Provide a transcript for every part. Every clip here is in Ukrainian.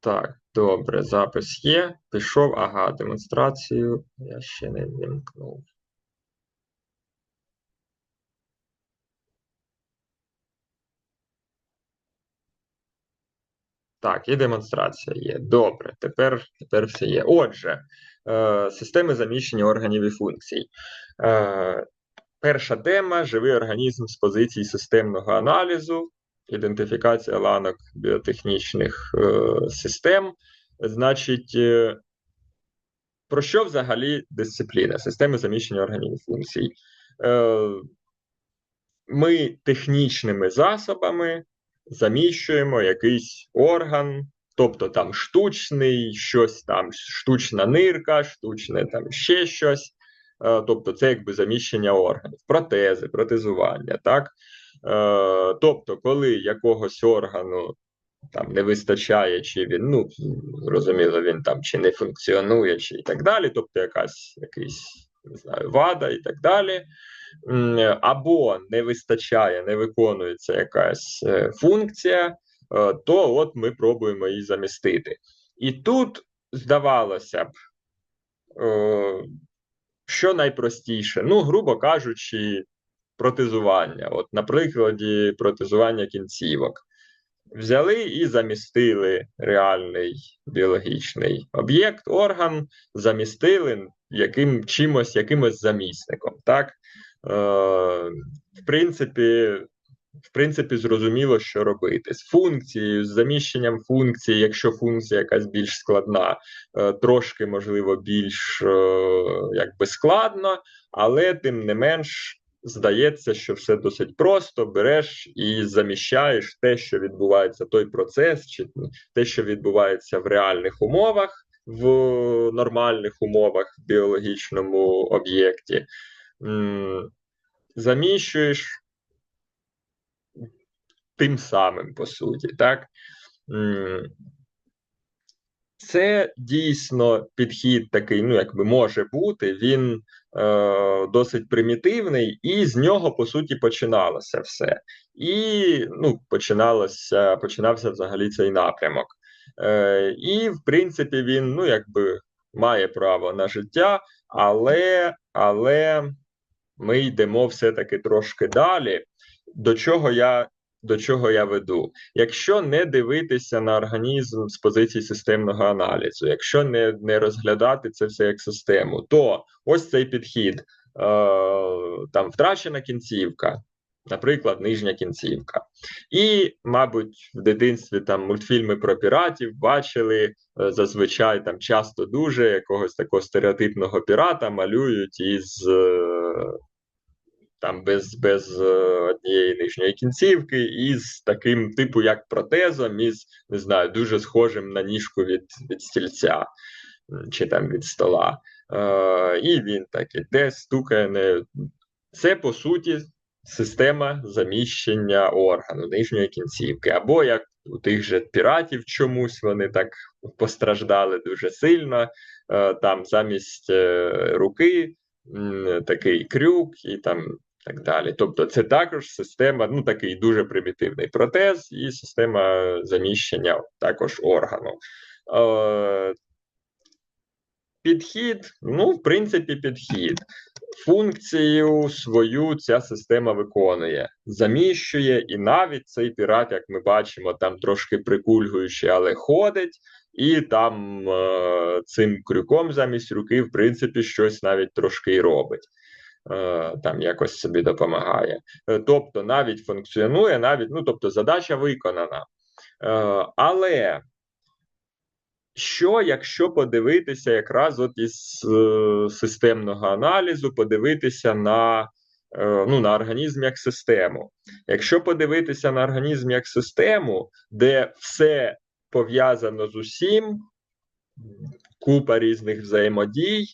Так, добре, запис є. Пішов. Ага, демонстрацію я ще не вимкнув. Так, і демонстрація є. Добре, тепер, тепер все є. Отже, е, системи заміщення органів і функцій. Е, Перша тема живий організм з позиції системного аналізу, ідентифікація ланок біотехнічних е, систем. Значить, е, про що взагалі дисципліна? Системи заміщення органів функцій? Е, Ми технічними засобами заміщуємо якийсь орган, тобто там штучний, щось там, штучна нирка, штучне там ще щось. Тобто, це якби заміщення органів, протези, протезування. так? Е, тобто, коли якогось органу там не вистачає, чи він, ну, зрозуміло, він там чи не функціонує, чи і так далі, тобто якась якийсь не знаю, вада і так далі. Або не вистачає, не виконується якась е, функція, е, то от ми пробуємо її замістити. І тут здавалося б, що найпростіше, ну, грубо кажучи, протезування. От, на прикладі протезування кінцівок. Взяли і замістили реальний біологічний об'єкт, орган, замістили яким чимось, якимось замісником. Так? Е, В принципі, в принципі, зрозуміло, що робити. З функцією, з заміщенням функції, якщо функція якась більш складна, е, трошки, можливо, більш е, якби складно, але тим не менш. Здається, що все досить просто береш і заміщаєш те, що відбувається той процес, чи те, що відбувається в реальних умовах, в нормальних умовах в біологічному об'єкті. Заміщуєш тим самим, по суті, так? Це дійсно підхід такий, ну якби може бути, він досить примітивний, і з нього по суті починалося все. І ну, починалося, починався взагалі цей напрямок. Е, І, в принципі, він ну якби має право на життя, але, але ми йдемо все-таки трошки далі. До чого я до чого я веду. Якщо не дивитися на організм з позиції системного аналізу, якщо не не розглядати це все як систему, то ось цей підхід, е, там втрачена кінцівка. Наприклад, нижня кінцівка. І, мабуть, в дитинстві там мультфільми про піратів бачили е, зазвичай там часто дуже якогось такого стереотипного пірата малюють із е, там без без е, однієї нижньої кінцівки, і з таким типу, як протезом, із не знаю, дуже схожим на ніжку від від стільця чи там від стола. Е, І він так іде, стукає. Не... Це по суті система заміщення органу нижньої кінцівки. Або як у тих же піратів чомусь вони так постраждали дуже сильно, е, там замість е, руки. Такий крюк, і там так далі. Тобто, це також система, ну такий дуже примітивний протез, і система заміщення також органу. Е, Підхід, ну, в принципі, підхід. Функцію свою ця система виконує, заміщує, і навіть цей пірат, як ми бачимо, там трошки прикульгуючи, але ходить, і там е, цим крюком замість руки, в принципі, щось навіть трошки робить. Е, там якось собі допомагає. Е, тобто навіть функціонує, навіть, ну тобто, задача виконана. Е, але що, якщо подивитися якраз от із системного аналізу, подивитися на ну, на організм як систему? Якщо подивитися на організм як систему, де все пов'язано з усім, купа різних взаємодій,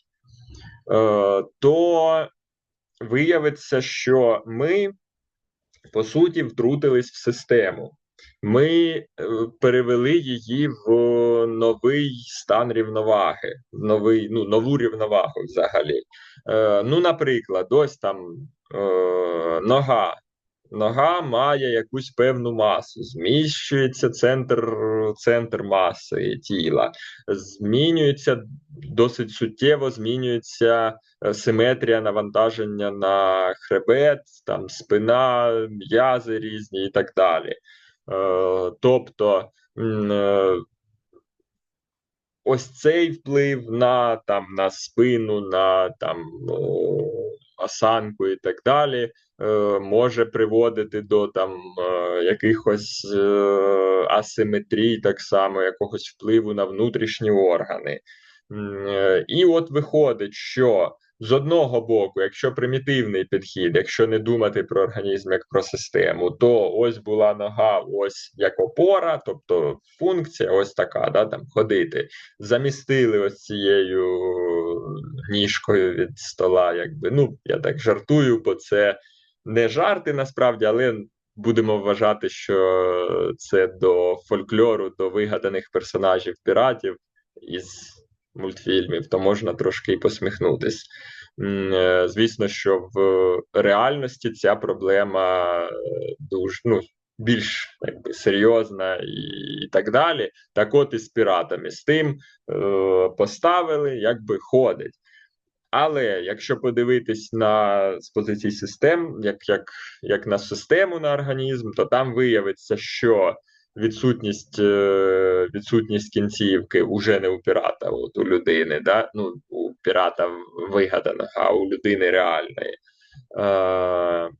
то виявиться, що ми по суті втрутились в систему. Ми е, перевели її в новий стан рівноваги, в новий, ну, нову рівновагу взагалі. Е, Ну, наприклад, ось там е, нога нога має якусь певну масу, зміщується центр центр маси тіла, змінюється досить суттєво, змінюється е, симетрія навантаження на хребет, там спина, м'язи різні і так далі. Е, тобто е, ось цей вплив на там на спину, на там осанку і так далі, може приводити до там е, якихось е, асиметрій, так само, якогось впливу на внутрішні органи. І от виходить, що з одного боку, якщо примітивний підхід, якщо не думати про організм як про систему, то ось була нога, ось як опора, тобто функція, ось така, да, там ходити. Замістили ось цією ніжкою від стола. якби, Ну, я так жартую, бо це не жарти насправді, але. Будемо вважати, що це до фольклору, до вигаданих персонажів піратів із мультфільмів, то можна трошки і посміхнутись. Е, звісно, що в реальності ця проблема е, дуже ну, більш якби, серйозна і, так далі. Так от і з піратами з тим е, поставили, якби ходить. Але якщо подивитись на з позиції систем, як як, як на систему на організм, то там виявиться, що відсутність е, відсутність кінцівки уже не у пірата, от у людини, да? ну, у пірата вигаданого, а у людини реальної, е,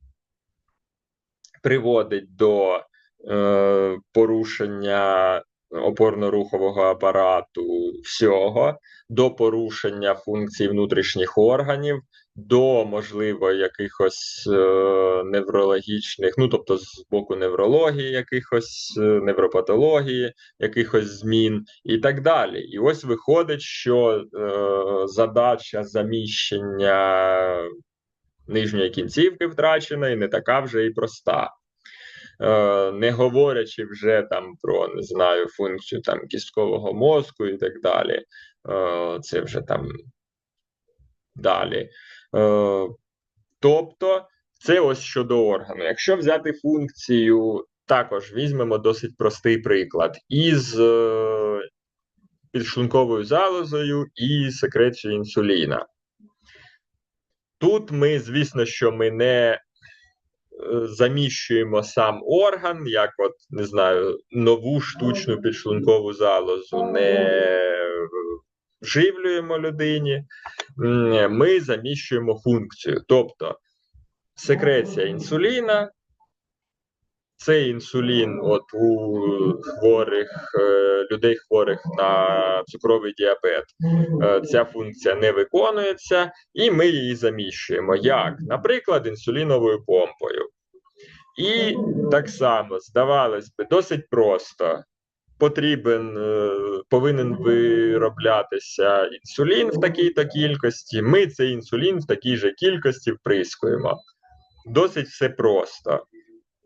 приводить до е, порушення опорно-рухового апарату всього, до порушення функцій внутрішніх органів, до можливо якихось е, неврологічних, ну тобто з боку неврології, якихось е, невропатології, якихось змін і так далі. І ось виходить, що е, задача заміщення нижньої кінцівки втраченої не така вже і проста. Е, не говорячи вже там про не знаю функцію там кісткового мозку і так далі. Е, це вже там далі. Е, тобто, це ось щодо органу. Якщо взяти функцію, також візьмемо досить простий приклад із підшлунковою залозою і секрецією інсуліна. Тут ми, звісно, що ми не заміщуємо сам орган, як от не знаю, нову штучну підшлункову залозу не вживлюємо людині, ми заміщуємо функцію. Тобто секреція інсуліна. Цей інсулін, от у хворих е, людей, хворих на цукровий діабет, е, ця функція не виконується, і ми її заміщуємо. Як? Наприклад, інсуліновою помпою. І так само здавалось би, досить просто потрібен, е, повинен вироблятися інсулін в такій-то кількості. Ми цей інсулін в такій же кількості вприскуємо. Досить все просто,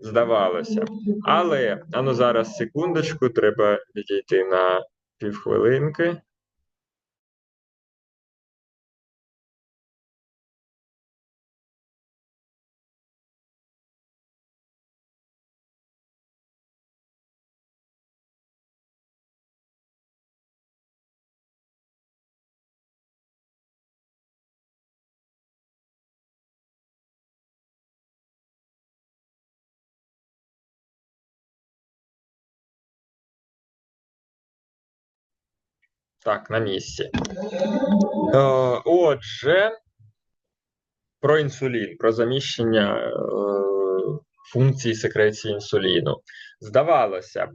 здавалося. Але ану зараз секундочку, треба відійти на півхвилинки. Так, на місці. Е, Отже, про інсулін, про заміщення е, функції секреції інсуліну. Здавалося е,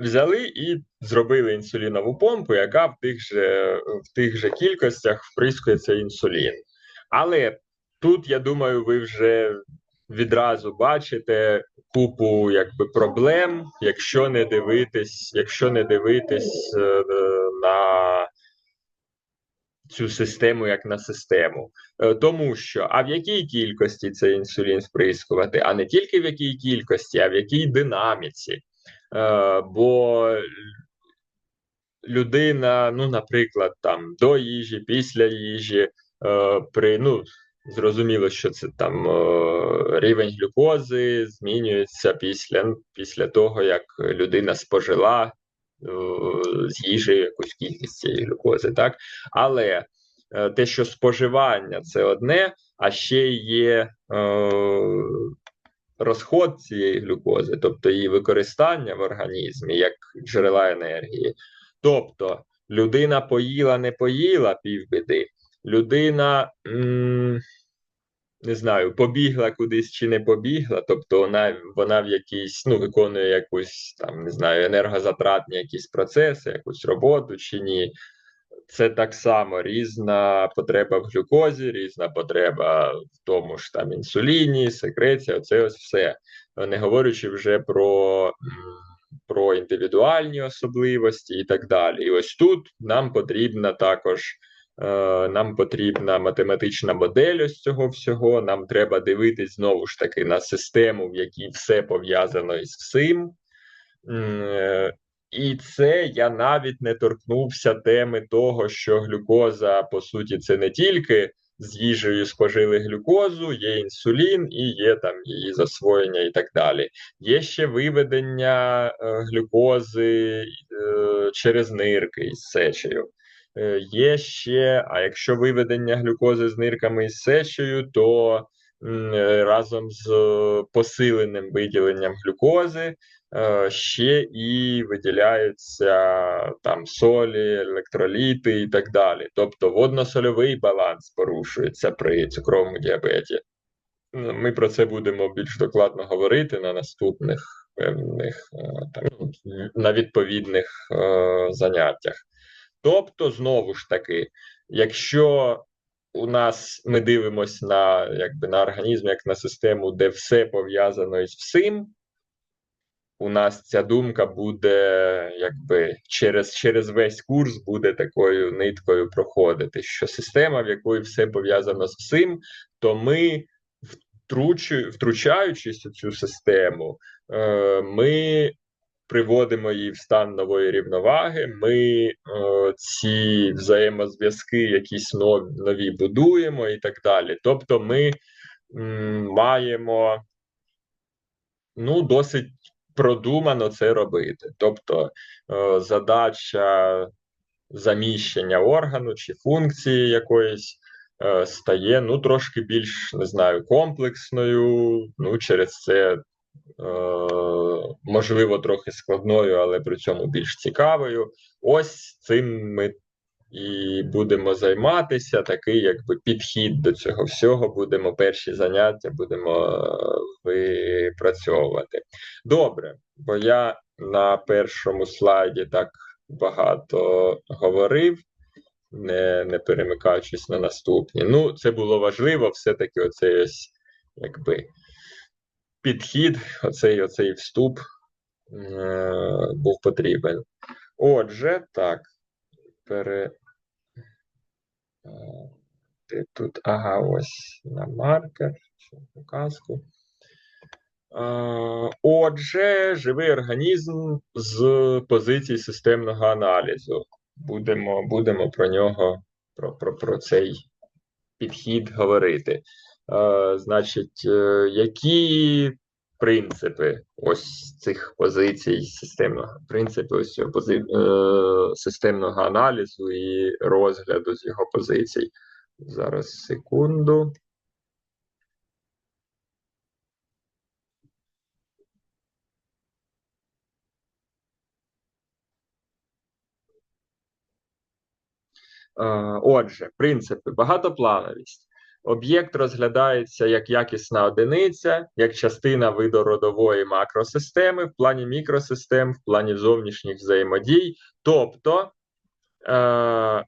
взяли і зробили інсулінову помпу, яка в тих же в тих же кількостях вприскується інсулін. Але тут, я думаю, ви вже відразу бачите купу якби проблем, якщо не дивитись, якщо не дивитись е, на цю систему як на систему. Е, тому що а в якій кількості цей інсулін сприскувати, а не тільки в якій кількості, а в якій динаміці. Е, бо людина, ну, наприклад, там до їжі, після їжі, при ну Зрозуміло, що це там е, рівень глюкози змінюється після після того, як людина спожила е, з їжі якусь кількість цієї глюкози, так? Але е, те, що споживання це одне, а ще є розход цієї глюкози, тобто її використання в організмі як джерела енергії. Тобто людина поїла, не поїла півбіди, людина. М не знаю, побігла кудись чи не побігла, тобто вона вона в якійсь, ну, виконує якусь там, не знаю, енергозатратні якісь процеси, якусь роботу чи ні. Це так само різна потреба в глюкозі, різна потреба в тому ж там інсуліні, секреція, оце ось все. Не говорячи вже про про індивідуальні особливості і так далі. І ось тут нам потрібна також нам потрібна математична модель ось цього всього. Нам треба дивитись знову ж таки на систему, в якій все пов'язано із всім. Е, і це я навіть не торкнувся теми того, що глюкоза, по суті, це не тільки з їжею спожили глюкозу, є інсулін і є там її засвоєння і так далі. Є ще виведення е, глюкози через нирки із сечею. Е, є ще, а якщо виведення глюкози з нирками і сечею, то е, разом з посиленим виділенням глюкози е, ще і виділяються там солі, електроліти і так далі. Тобто водно-сольовий баланс порушується при цукровому діабеті. Ми про це будемо більш докладно говорити на наступних певних там, ну, на відповідних е, заняттях. Тобто, знову ж таки, якщо у нас ми дивимося на якби на організм, як на систему, де все пов'язано із всім, у нас ця думка буде якби через через весь курс буде такою ниткою проходити, що система, в якої все пов'язано з всім, то ми, втручаючись у цю систему, е, ми приводимо її в стан нової рівноваги. Ми е, ці взаємозв'язки, якісь нові, нові будуємо і так далі. Тобто, ми м, маємо ну, досить продумано це робити. Тобто, е, задача заміщення органу чи функції якоїсь. Е, стає ну трошки більш не знаю комплексною. Ну через це можливо, трохи складною, але при цьому більш цікавою. Ось цим ми і будемо займатися. Такий якби підхід до цього всього. Будемо перші заняття, будемо випрацьовувати. Добре, бо я на першому слайді так багато говорив. Не не перемикаючись на наступні. Ну, це було важливо, все-таки оцей ось якби підхід, оцей оцей вступ е, був потрібен. Отже, так, пере. Де тут, ага, ось на маркер, показку. Е, отже, живий організм з позиції системного аналізу. Будемо будемо про нього, про, про, про цей підхід говорити. Е, значить, е, які принципи ось цих позицій системного принципи ось цього пози, е, системного аналізу і розгляду з його позицій? Зараз секунду. Отже, принципи багатоплановість. Об'єкт розглядається як якісна одиниця, як частина видородової макросистеми в плані мікросистем, в плані зовнішніх взаємодій. Тобто е-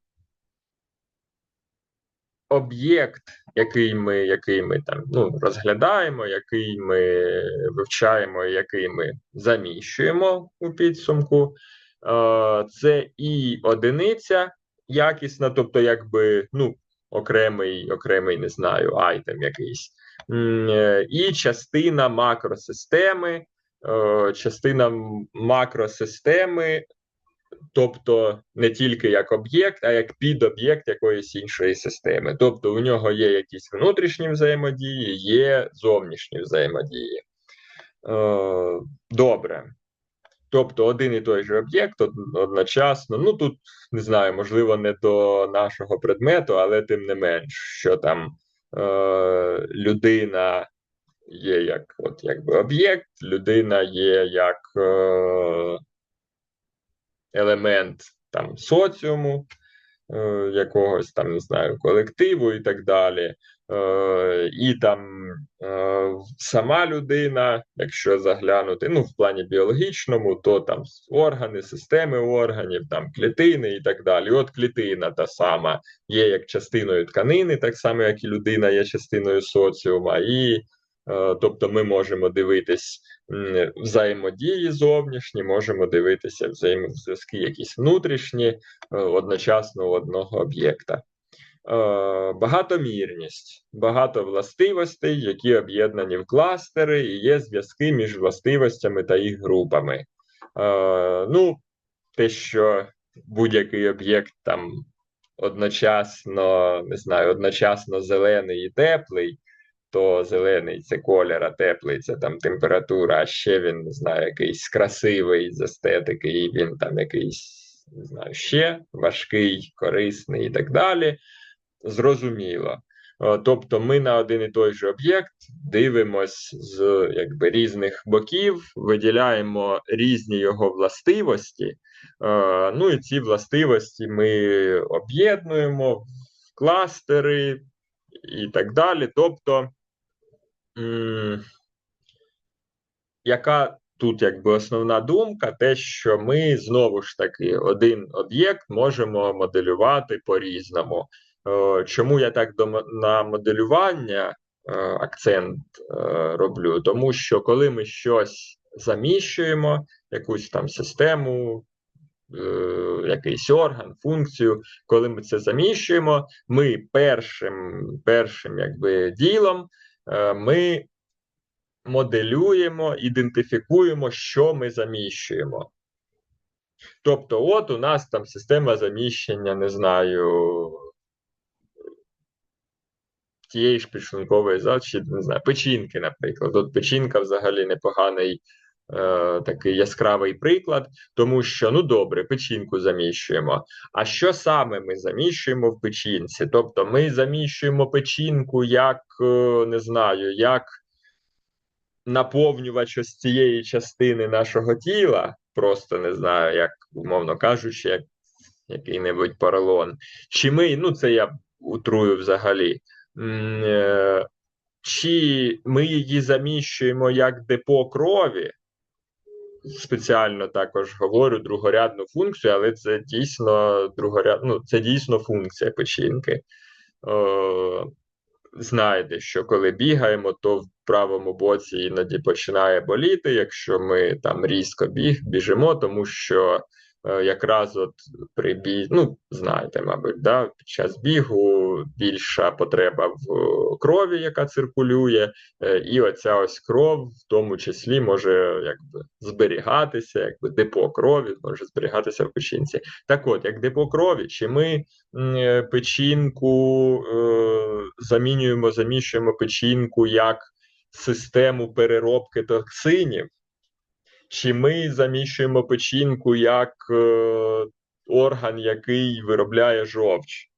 об'єкт, який ми який ми там ну, розглядаємо, який ми вивчаємо, який ми заміщуємо у підсумку, е- це і одиниця якісна, тобто, якби ну окремий, окремий, не знаю, айтем якийсь. Е, і частина макросистеми, е, частина макросистеми тобто не тільки як об'єкт, а як підоб'єкт якоїсь іншої системи. Тобто у нього є якісь внутрішні взаємодії, є зовнішні взаємодії. Е, Добре. Тобто один і той же об'єкт одночасно. Ну тут не знаю, можливо, не до нашого предмету, але тим не менш, що там е, людина є як от якби об'єкт, людина є як е, елемент там соціуму, е, якогось там, не знаю, колективу і так далі. Е, І там е, сама людина, якщо заглянути, ну, в плані біологічному, то там органи, системи органів, там клітини і так далі. от клітина та сама є як частиною тканини, так само, як і людина є частиною соціума. і Е, тобто ми можемо дивитись взаємодії зовнішні, можемо дивитися взаємозв'язки якісь внутрішні, одночасно одного об'єкта. Е, багатомірність, багато властивостей, які об'єднані в кластери, і є зв'язки між властивостями та їх групами. Ну, те, що будь-який об'єкт там одночасно, не знаю, одночасно зелений і теплий то зелений це колір, а теплий це там температура, а ще він не знаю, якийсь красивий з естетики, і він там якийсь не знаю, ще важкий, корисний і так далі. Зрозуміло. Тобто ми на один і той же об'єкт дивимось з якби різних боків, виділяємо різні його властивості. Ну і ці властивості ми об'єднуємо в кластери і так далі. Тобто яка тут якби основна думка, те, що ми знову ж таки один об'єкт можемо моделювати по-різному. Е, чому я так на моделювання е, акцент е, роблю? Тому що коли ми щось заміщуємо, якусь там систему, якийсь орган, функцію, коли ми це заміщуємо, ми першим першим якби ділом ми моделюємо, ідентифікуємо, що ми заміщуємо. Тобто, от у нас там система заміщення, не знаю, тієї ж підшлункової чи, не знаю, печінки, наприклад. От печінка взагалі непоганий е, такий яскравий приклад, тому що, ну добре, печінку заміщуємо. А що саме ми заміщуємо в печінці? Тобто ми заміщуємо печінку як, е, не знаю, як наповнювач ось цієї частини нашого тіла, просто не знаю, як, умовно кажучи, як який-небудь поролон. Чи ми, ну це я утрую взагалі. Е, чи ми її заміщуємо як депо крові, спеціально також говорю другорядну функцію, але це дійсно другоряд... ну, це дійсно функція печінки. О, Знаєте, що коли бігаємо, то в правому боці іноді починає боліти, якщо ми там різко біг, біжимо, тому що Е, якраз от при бій, ну знаєте, мабуть, да, під час бігу більша потреба в крові, яка циркулює, е, і оця ось кров в тому числі може якби зберігатися, якби депо крові може зберігатися в печінці. Так от, як депо крові, чи ми е, печінку е, замінюємо, заміщуємо печінку як систему переробки токсинів чи ми заміщуємо печінку як е, орган, який виробляє жовч.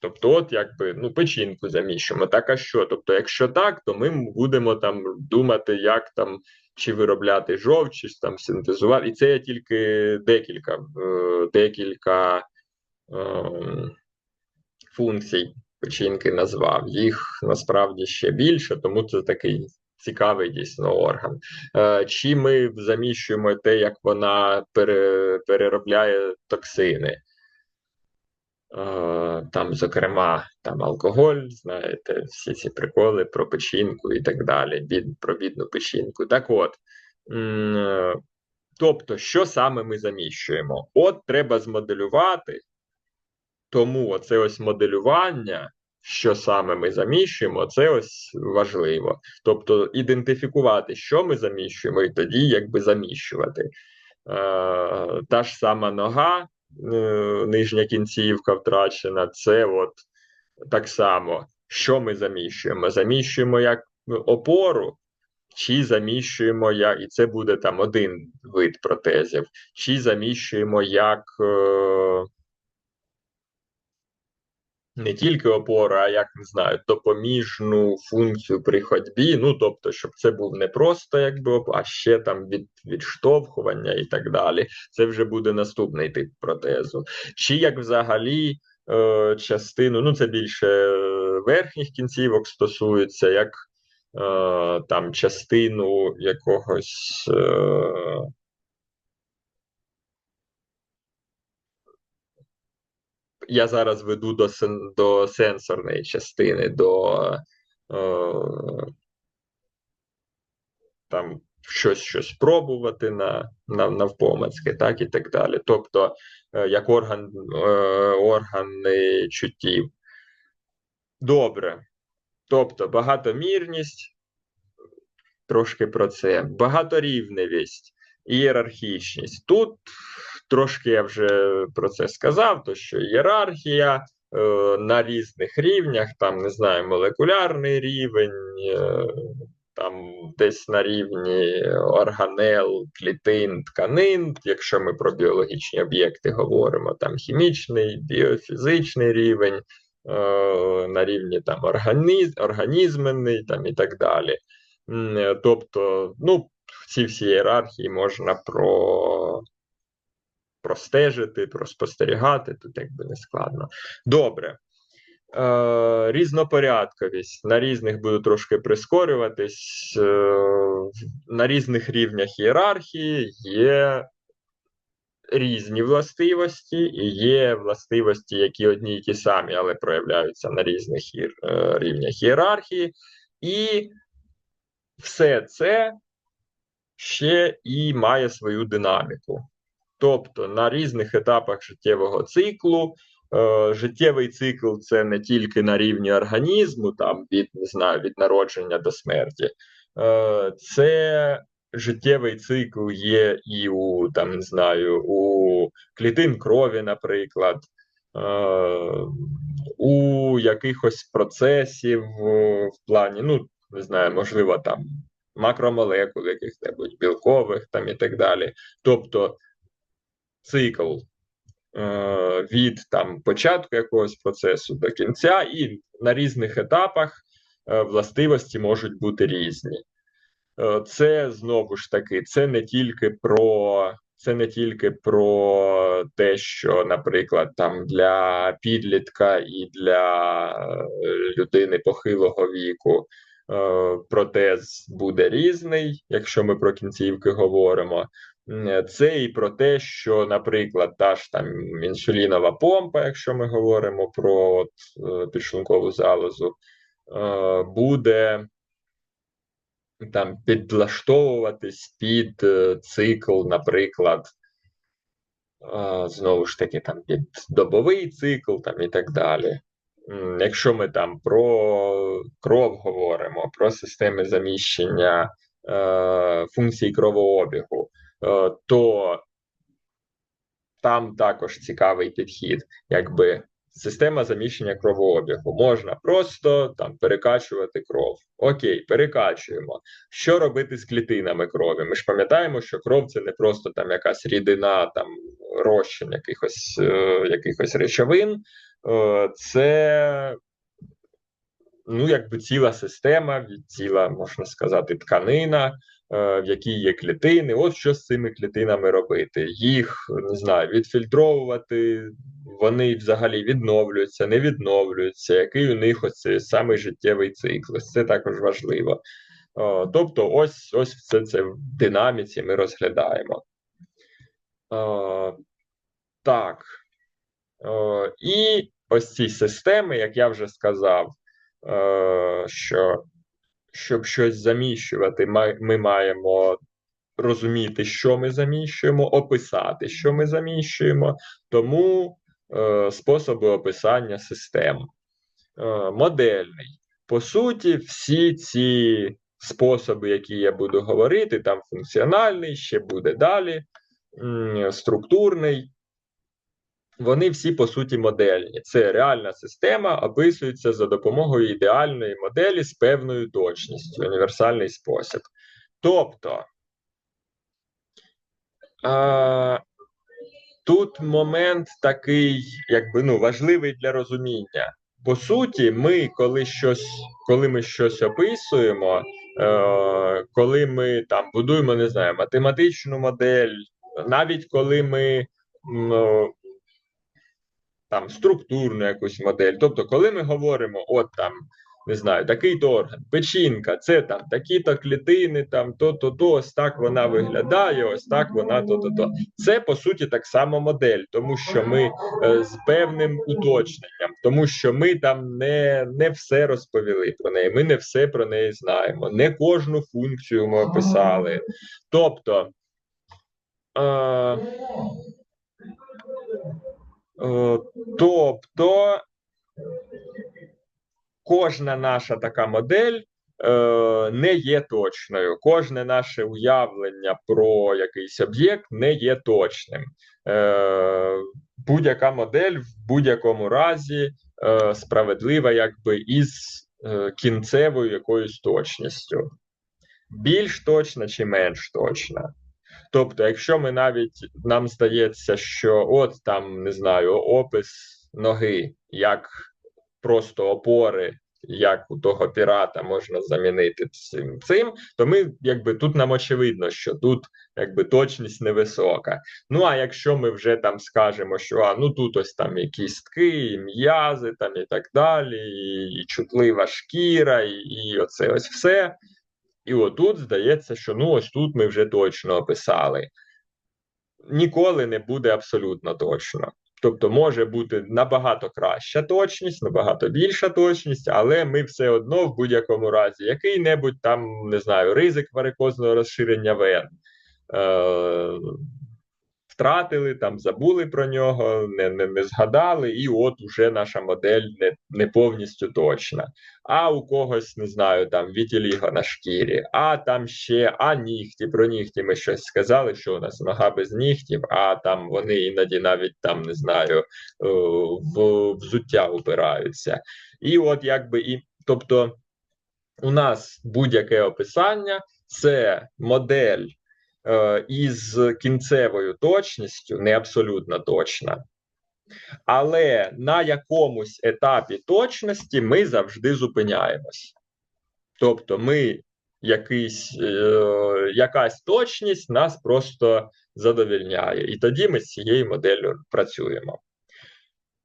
Тобто, от якби ну, печінку заміщуємо. Так а що? Тобто, якщо так, то ми будемо там думати, як там чи виробляти жовч, чи там синтезувати. І це є тільки декілька е, декілька е, функцій печінки назвав. Їх насправді ще більше, тому це такий цікавий дійсно орган. Е, Чи ми заміщуємо те, як вона переробляє токсини? Е, там, зокрема, там алкоголь, знаєте, всі ці приколи про печінку і так далі, бід, про бідну печінку. Так от. Е, тобто, що саме ми заміщуємо? От треба змоделювати, тому оце ось моделювання що саме ми заміщуємо, це ось важливо. Тобто ідентифікувати, що ми заміщуємо, і тоді якби заміщувати. та ж сама нога, нижня кінцівка втрачена, це от так само, що ми заміщуємо? Заміщуємо як опору, чи заміщуємо як, і це буде там один вид протезів, чи заміщуємо як е, не тільки опору, а як не знаю, допоміжну функцію при ходьбі. Ну тобто, щоб це був не просто якби а ще там від відштовхування і так далі. Це вже буде наступний тип протезу. Чи як взагалі е, частину, ну це більше е, верхніх кінцівок стосується, як е, там частину якогось. Е, я зараз веду до до сенсорної частини, до е, там щось щось пробувати на, на навпомацьки, так і так далі. Тобто, е, як орган, е, органи чуттів. Добре. Тобто, багатомірність, трошки про це, багаторівневість, ієрархічність. Тут Трошки я вже про це сказав, то що ієрархія е, на різних рівнях, там не знаю, молекулярний рівень, е, там десь на рівні органел, клітин, тканин, якщо ми про біологічні об'єкти говоримо, там хімічний, біофізичний рівень, е, на рівні там організ, організменний там і так далі. Тобто, ну, ці всі ієрархії можна про простежити, проспостерігати, тут якби не складно. Добре. Е, Різнопорядковість. На різних буду трошки прискорюватись. Е, На різних рівнях ієрархії є різні властивості, і є властивості, які одні й ті самі, але проявляються на різних е, рівнях ієрархії. І все це ще і має свою динаміку. Тобто на різних етапах життєвого циклу. Е, життєвий цикл це не тільки на рівні організму, там від не знаю, від народження до смерті. Е, це життєвий цикл є і у там не знаю, у клітин крові, наприклад, е, у якихось процесів в плані, ну, не знаю, можливо, там макромолекул, яких-небудь білкових там і так далі. Тобто цикл е, від там початку якогось процесу до кінця, і на різних етапах е, властивості можуть бути різні. Е, це знову ж таки, це не тільки про. Це не тільки про те, що, наприклад, там для підлітка і для людини похилого віку протез буде різний, якщо ми про кінцівки говоримо. Це і про те, що, наприклад, та ж там інсулінова помпа, якщо ми говоримо про от, е, підшлункову залозу, е, буде там підлаштовуватись під е, цикл, наприклад, знову ж таки, там під добовий цикл там і так далі. Якщо ми там про кров говоримо, про системи заміщення е, функцій кровообігу. Е, то там також цікавий підхід, якби система заміщення кровообігу. Можна просто там перекачувати кров. Окей, перекачуємо. Що робити з клітинами крові? Ми ж пам'ятаємо, що кров це не просто там якась рідина, там розчин якихось, е, якихось речовин, е, це. Ну, якби ціла система, ціла, можна сказати, тканина, в якій є клітини. От що з цими клітинами робити. Їх не знаю, відфільтровувати, вони взагалі відновлюються, не відновлюються, який у них ось самий життєвий цикл. Це також важливо. Тобто, ось ось все це в динаміці ми розглядаємо. Так. І ось ці системи, як я вже сказав, що щоб щось заміщувати, ми маємо розуміти, що ми заміщуємо, описати, що ми заміщуємо, тому е, способи описання систем. Е, Модельний. По суті, всі ці способи, які я буду говорити, там функціональний, ще буде далі. структурний. Вони всі по суті модельні. Це реальна система, описується за допомогою ідеальної моделі з певною точністю, універсальний спосіб. Тобто а, тут момент такий, якби ну, важливий для розуміння. По суті, ми, коли щось, коли ми щось описуємо, е, коли ми там будуємо, не знаю, математичну модель, навіть коли ми там структурну якусь модель. Тобто, коли ми говоримо, от там, не знаю, такий-то орган, печінка, це там такі-то клітини, там то-то, то, ось так вона виглядає, ось так вона то-то. то Це по суті так само модель, тому що ми е, з певним уточненням, тому що ми там не, не все розповіли про неї, ми не все про неї знаємо, не кожну функцію ми описали. Тобто. Е, Тобто кожна наша така модель е, не є точною. Кожне наше уявлення про якийсь об'єкт не є точним. Е, Будь-яка модель в будь-якому разі е, справедлива, якби із е, кінцевою якоюсь точністю. Більш точна чи менш точна. Тобто, якщо ми навіть нам здається, що от там не знаю, опис ноги, як просто опори, як у того пірата можна замінити цим цим, то ми якби тут нам очевидно, що тут якби точність невисока. Ну а якщо ми вже там скажемо, що а ну тут ось там і кістки, і м'язи, там і так далі, і, і чутлива шкіра, і, і оце ось все. І отут здається, що ну ось тут ми вже точно описали. Ніколи не буде абсолютно точно. Тобто може бути набагато краща точність, набагато більша точність, але ми все одно в будь-якому разі який-небудь там, не знаю, ризик варикозного розширення вен. Е- втратили, там забули про нього, не не, не згадали, і от уже наша модель не не повністю точна. А у когось не знаю, там вітіліго на шкірі, а там ще а нігті. Про нігті ми щось сказали, що у нас нога без нігтів, а там вони іноді навіть там не знаю в взуття упираються. І от якби і тобто. У нас будь-яке описання це модель Е, із кінцевою точністю, не абсолютно точна, але на якомусь етапі точності ми завжди зупиняємось. Тобто, ми якийсь, е, якась точність нас просто задовільняє. І тоді ми з цією моделлю працюємо.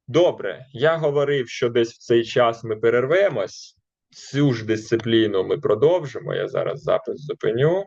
Добре, я говорив, що десь в цей час ми перервемось. Цю ж дисципліну ми продовжимо. Я зараз запис зупиню.